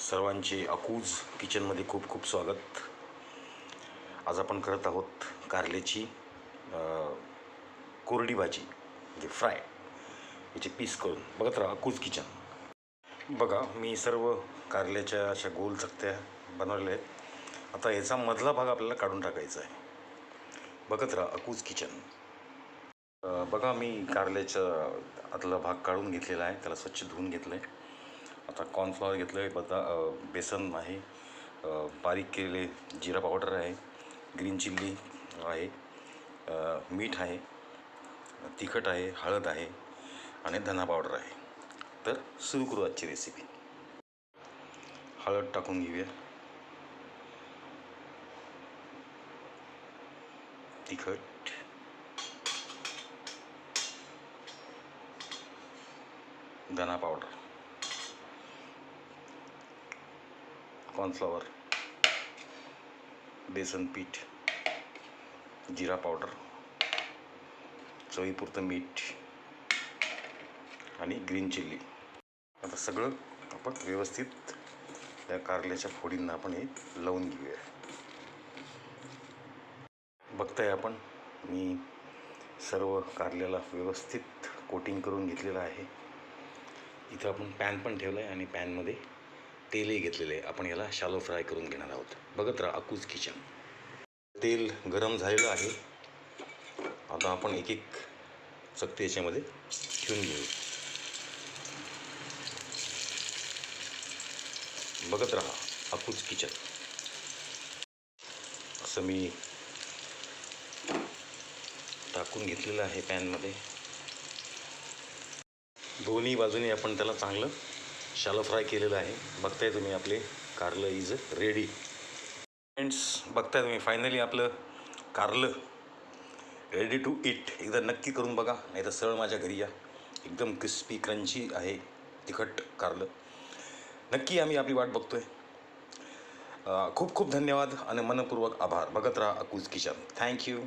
सर्वांचे अकूज किचनमध्ये खूप खूप स्वागत. आज आपण करत आहोत कारल्याची कोरडी भाजी म्हणजे फ्राय याचे पीस करून. बघत राहा अकूज किचन. बघा मी सर्व कारल्याच्या अशा गोल चकत्या बनवलेल्या आहेत. आता याचा मधला भाग आपल्याला काढून टाकायचा आहे. बघत राहा अकूज किचन. बघा मी कारल्याचा आतला भाग काढून घेतलेला आहे. त्याला स्वच्छ धुवून घेतलं आहे आता कॉर्नफ्लॉवर घेतलं आहे बदा बेसन आहे बारीक केलेले जिरा पावडर आहे ग्रीन चिल्ली आहे मीठ आहे तिखट आहे हळद आहे आणि धना पावडर आहे. तर सुरू करू आजची रेसिपी हळद टाकून घेऊया. तिखट. धना पावडर कॉर्नफ्लॉवर बेसन पीठ जिरा पावडर चवीपुरतं मीठ आणि ग्रीन चिल्ली आता सगळं आपण व्यवस्थित त्या कारल्याच्या फोडींना आपण हे लावून घेऊया. बघताय आपण मी सर्व कारल्याला व्यवस्थित कोटिंग करून घेतलेलं आहे. इथं आपण पॅन पण ठेवलं आहे आणि पॅनमध्ये तेलही घेतलेले आहे. आपण याला शालो फ्राय करून घेणार आहोत. बघत राहा अकूज किचन तेल गरम झालेलं आहे. आता आपण एक एक चकती याच्यामध्ये ठेवून घेऊ. बघत राहा अकूज किचन असं मी टाकून घेतलेलं आहे पॅनमध्ये. दोन्ही बाजूने आपण त्याला चांगलं शालो फ्राय केलेलं आहे. बघताय तुम्ही आपले कारलं इज रेडी. फ्रेंड्स बघताय तुम्ही फायनली आपलं कारलं रेडी टू इट एकदा नक्की करून बघा नाही तर सरळ माझ्या घरी या. एकदम क्रिस्पी क्रंची आहे तिखट कारलं. नक्की आम्ही आपली वाट बघतोय. खूप खूप धन्यवाद आणि मनपूर्वक आभार. बघत राहा अकूज किचन. थँक्यू